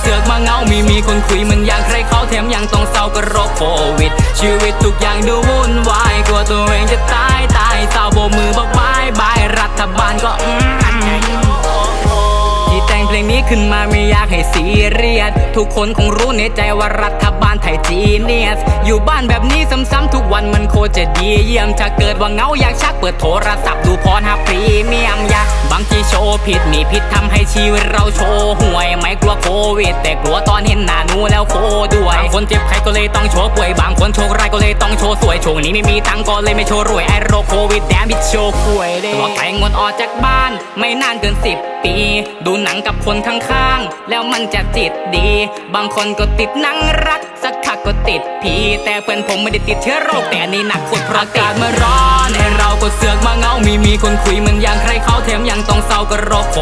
เสือกมาเงามีมีคนคุยมันอยากใครเขาแถมยังต้องเศร้าก็โรคโควิด ชีวิตทุกอย่างดูวุ่นวายกลัวตัวเองจะตายตายเศร้าโบมือบอกบายบายรัฐบาลก็อืมที่แต่งเพลงนี้ขึ้นมาไม่อยากให้ซีเรียสทุกคนคงรู้ในใจว่ารัฐบาลไทยจีเนียส อยู่บ้านแบบนี้ซ้ำๆทุกวันมันโคตรจะดีเยี่ยมถ้าเกิดว่าเงาอยากชักเปิดโทรศัพท์ดูพรฮับพรีเมียมอยาบางทีโชว์ ผิดมีพิษทำให้ชีวิตเราโชว์ห่วย ไม่กลัวโควิด แต่กลัวตอนเห็นหน้าหนูแล้วโคด้วย บางคนเจ็บใครก็เลยต้องโชว์ป่วย บางคนโชคร้ายก็เลยต้องโชว์สวยช่วงนี้ไม่มีตังก็เลยไม่โชว์รวยไอโรคโควิดแดมิดโชว์ป่วยเลยตัวไกลงดออกจากบ้าน ไม่นานเกินสิบปี ดูหนังกับคนข้างๆ แล้วมันจะจิตดี บางคนก็ติดหนังรัก สักพักก็ติดผีแต่เพื่อนผมไม่ได้ติดเชื้อโรคแต่อันนี่หนักสุดเพราะอากาศมันร้อน ไอเรามีมีคนคุยเหมือนอย่างใครเขาแถมยังต้องเศร้าก็โรคโค